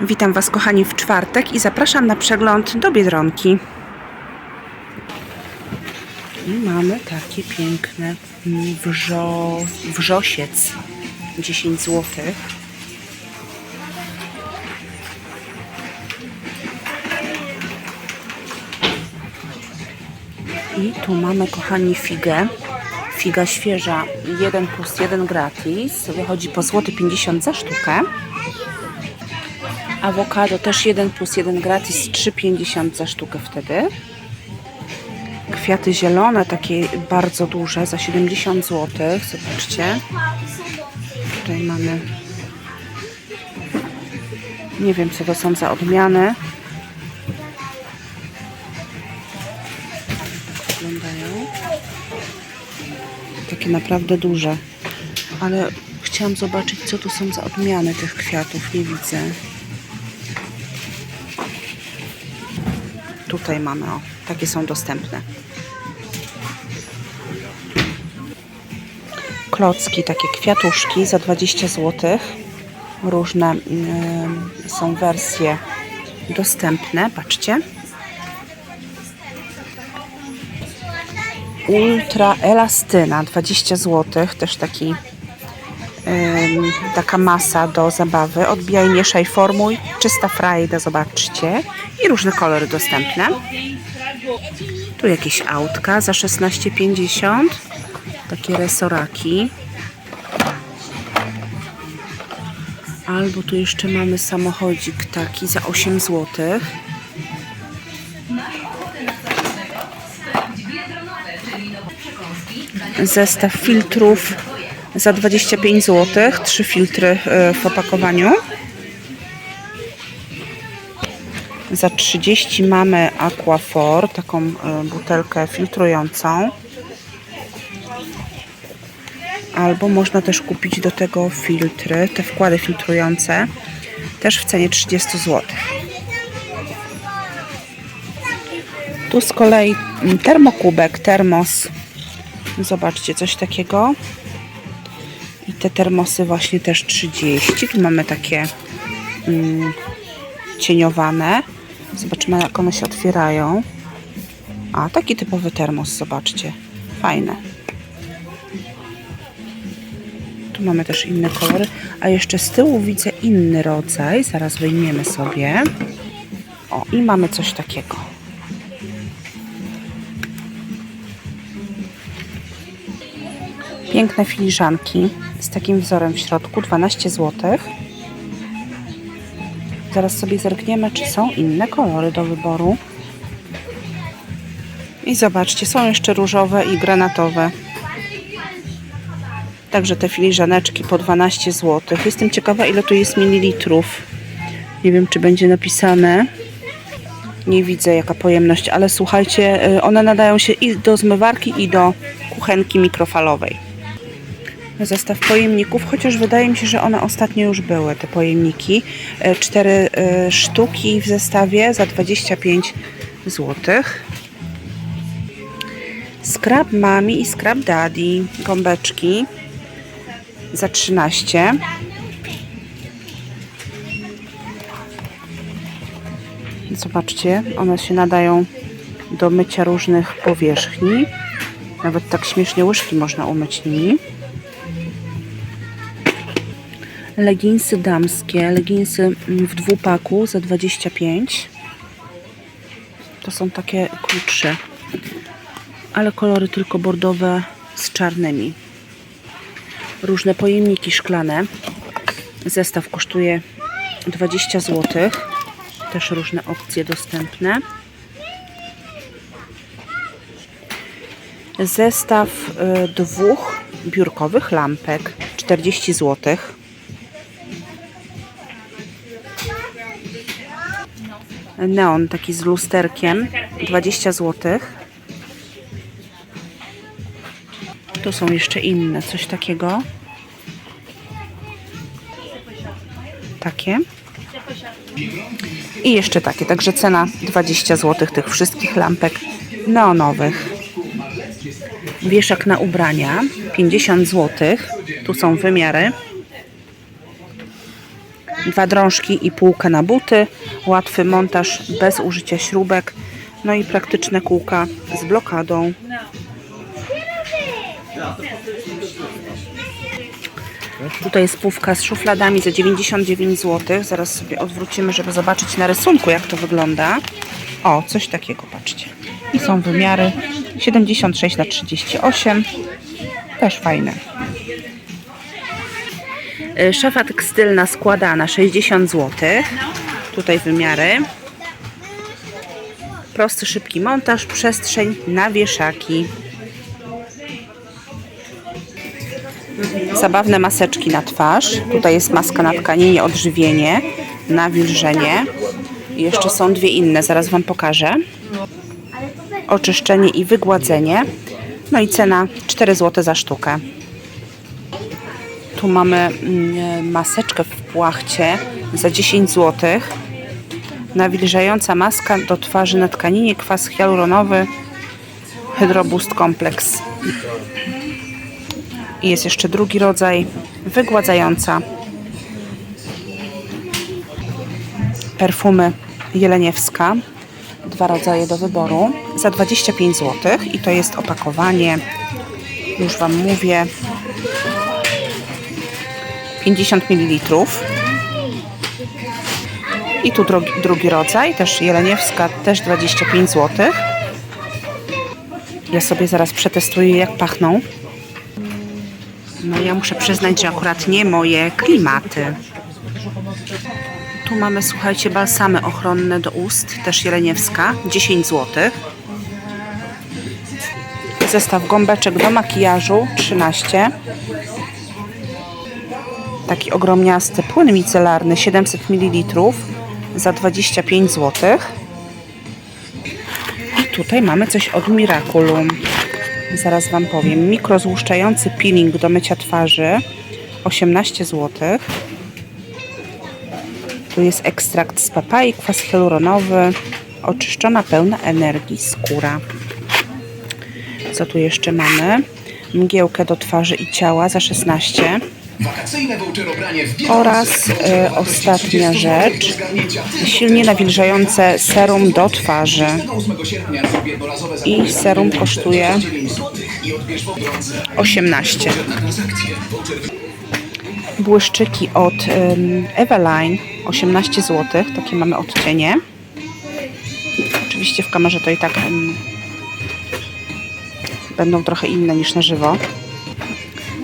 Witam Was kochani w czwartek i zapraszam na przegląd do Biedronki. I mamy takie piękne mm, wrzo, wrzosiec 10 zł. I tu mamy kochani figę. Figa świeża 1 plus 1 gratis. Wychodzi po złoty 50 za sztukę. Awokado też 1 plus 1 gratis, 3,50 za sztukę wtedy. Kwiaty zielone, takie bardzo duże, za 70 zł. Zobaczcie. Tutaj mamy. Nie wiem, co to są za odmiany. Wyglądają. Takie naprawdę duże. Ale chciałam zobaczyć, co tu są za odmiany tych kwiatów. Nie widzę. Tutaj mamy, o, takie są dostępne. Klocki, takie kwiatuszki za 20 zł. Różne ym, są wersje dostępne, patrzcie. Ultra elastyna 20 zł, też taki taka masa do zabawy. Odbijaj, mieszaj, formuj. Czysta frajda, zobaczcie. I różne kolory dostępne. Tu jakieś autka za 16,50. Takie resoraki. Albo tu jeszcze mamy samochodzik taki za 8 zł. Zestaw filtrów za 25 zł. Trzy filtry y, w opakowaniu. Za 30 mamy Aquafor, taką y, butelkę filtrującą. Albo można też kupić do tego filtry, te wkłady filtrujące, też w cenie 30 zł. Tu z kolei termokubek, termos. Zobaczcie, coś takiego. Te termosy właśnie też 30. Tu mamy takie mm, cieniowane. Zobaczymy, jak one się otwierają. A, taki typowy termos, zobaczcie. Fajne. Tu mamy też inne kolory. A jeszcze z tyłu widzę inny rodzaj. Zaraz wyjmiemy sobie. O, i mamy coś takiego. Piękne filiżanki z takim wzorem w środku. 12 zł. Zaraz sobie zerkniemy, czy są inne kolory do wyboru. I zobaczcie, są jeszcze różowe i granatowe. Także te filiżaneczki po 12 zł. Jestem ciekawa, ile tu jest mililitrów. Nie wiem, czy będzie napisane. Nie widzę, jaka pojemność, ale słuchajcie, y, one nadają się i do zmywarki, i do kuchenki mikrofalowej. Zestaw pojemników, chociaż wydaje mi się, że one ostatnio już były, te pojemniki. Y, Cztery y, sztuki w zestawie za 25 zł. Scrap Mami i Scrap Daddy, gąbeczki za 13. Zobaczcie, one się nadają do mycia różnych powierzchni. Nawet tak śmiesznie łyżki można umyć nimi. Leginsy damskie, leginsy w dwupaku za 25. To są takie krótsze, ale kolory tylko bordowe z czarnymi różne pojemniki szklane. Zestaw kosztuje 20 zł. Też różne opcje dostępne. Zestaw y, dwóch biurkowych lampek 40 zł. Neon taki z lusterkiem 20 zł. Tu są jeszcze inne, coś takiego. Takie. I jeszcze takie, także cena 20 zł tych wszystkich lampek neonowych. Wieszak na ubrania 50 zł. Tu są wymiary. Dwa drążki i półkę na buty. Łatwy montaż bez użycia śrubek. No i praktyczne kółka z blokadą. Tutaj jest pówka z szufladami za 99 zł. Zaraz sobie odwrócimy, żeby zobaczyć na rysunku, jak to wygląda. O, coś takiego, patrzcie. I są wymiary 76 na 38. Też fajne. Y, Szafa tekstylna składana 60 zł. Tutaj wymiary. Prosty, szybki montaż, przestrzeń na wieszaki. Zabawne maseczki na twarz. Tutaj jest maska na tkaninie, odżywienie, nawilżenie. Jeszcze są dwie inne, zaraz Wam pokażę. Oczyszczenie i wygładzenie. No i cena 4 zł za sztukę. Tu mamy mm, maseczkę w płachcie za 10 zł. Nawilżająca maska do twarzy na tkaninie, kwas hialuronowy, Hydroboost Kompleks. I jest jeszcze drugi rodzaj, wygładzająca. Perfumy Jeleniewska. Dwa rodzaje do wyboru za 25 zł. I to jest opakowanie, już Wam mówię, 50 ml. I tu drugi, drugi rodzaj, też Jeleniewska, też 25 zł. Ja sobie zaraz przetestuję, jak pachną. No ja muszę przyznać, że akurat nie moje klimaty. Tu mamy, słuchajcie, balsamy ochronne do ust, też Jeleniewska, 10 zł. Zestaw gąbeczek do makijażu, 13. Taki ogromniasty płyn micelarny, 700 ml za 25 zł. I tutaj mamy coś od Miraculum. Zaraz Wam powiem. Mikrozłuszczający peeling do mycia twarzy 18 zł. Tu jest ekstrakt z papai, kwas hialuronowy, oczyszczona, pełna energii skóra. Co tu jeszcze mamy? Mgiełkę do twarzy i ciała za 16 Wakacyjne voucherobranie w oraz e, ostatnia rzecz. Silnie nawilżające serum do twarzy. 8 sierpnia zrób jednorazowe I serum kosztuje 9 zł i odbierz w drodze 18. na transakcję. Voucher Błyszczyki od Eveline 18 zł. Takie mamy odcienie. Oczywiście w kamerze to i tak będą trochę inne niż na żywo.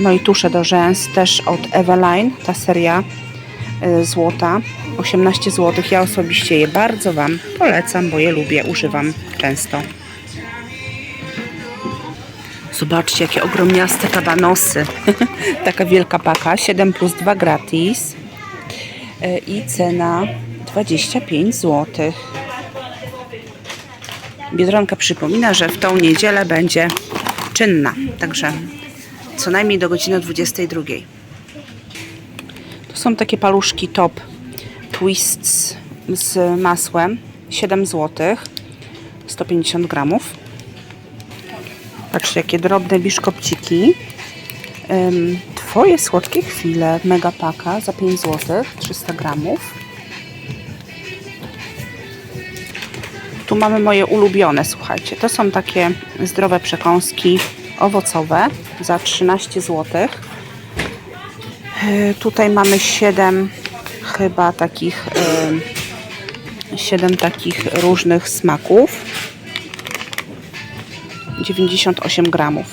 No i tusze do rzęs też od Eveline, ta seria y, złota. 18 zł. Ja osobiście je bardzo Wam polecam, bo je lubię, używam często. Zobaczcie, jakie ogromniaste kabanosy. Taka wielka paka, 7 plus 2 gratis. E, I cena 25 zł. Biedronka przypomina, że w tą niedzielę będzie czynna. Także co najmniej do godziny 22. To są takie paluszki top twists z masłem. 7 zł. 150 gramów. Patrzcie, jakie drobne biszkopciki. Twoje słodkie chwile. Mega paka za 5 zł. 300 gramów. Tu mamy moje ulubione, słuchajcie. To są takie zdrowe przekąski owocowe za 13 zł. Yy, Tutaj mamy 7 chyba takich 7 takich różnych smaków. 98 gramów.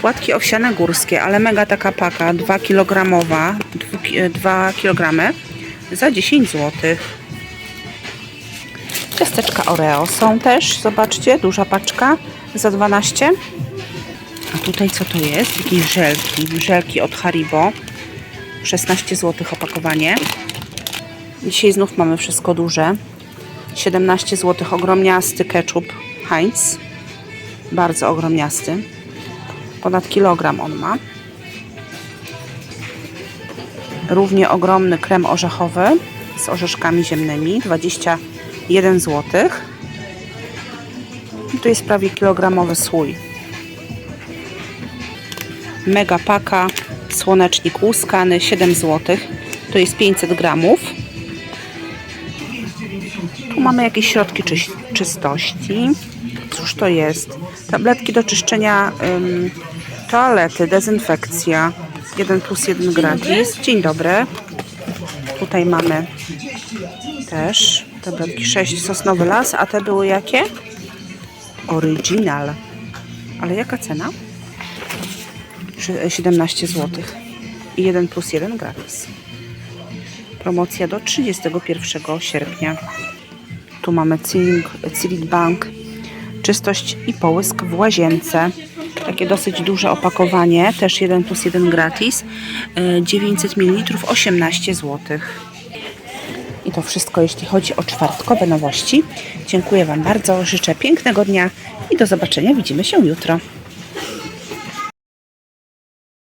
Płatki owsiane górskie, ale mega taka paka, 2 kg, 2 kg za 10 zł. Ciasteczka Oreo są też, zobaczcie, duża paczka za 12. Tutaj co to jest? Jakieś żelki, żelki od Haribo. 16 zł opakowanie. Dzisiaj znów mamy wszystko duże. 17 zł ogromniasty ketchup Heinz. Bardzo ogromniasty. Ponad kilogram on ma. Równie ogromny krem orzechowy z orzeszkami ziemnymi. 21 zł. I tu jest prawie kilogramowy słój. Mega paka. Słonecznik łuskany. 7 zł To jest 500 gramów. Tu mamy jakieś środki czyś- czystości. Cóż to jest? Tabletki do czyszczenia ym, toalety, dezynfekcja. 1 plus 1 gratis. Dzień dobry. Tutaj mamy też tabletki 6 sosnowy las, a te były jakie? Original. Ale jaka cena? Trzy- 17 zł. I 1 plus 1 gratis. Promocja do 31 sierpnia. Tu mamy Civic, Civic Bank. Czystość i połysk w łazience. Takie dosyć duże opakowanie. Też 1 plus 1 gratis. E, 900 ml 18 zł. I to wszystko, jeśli chodzi o czwartkowe nowości. Dziękuję Wam bardzo. Życzę pięknego dnia i do zobaczenia. Widzimy się jutro.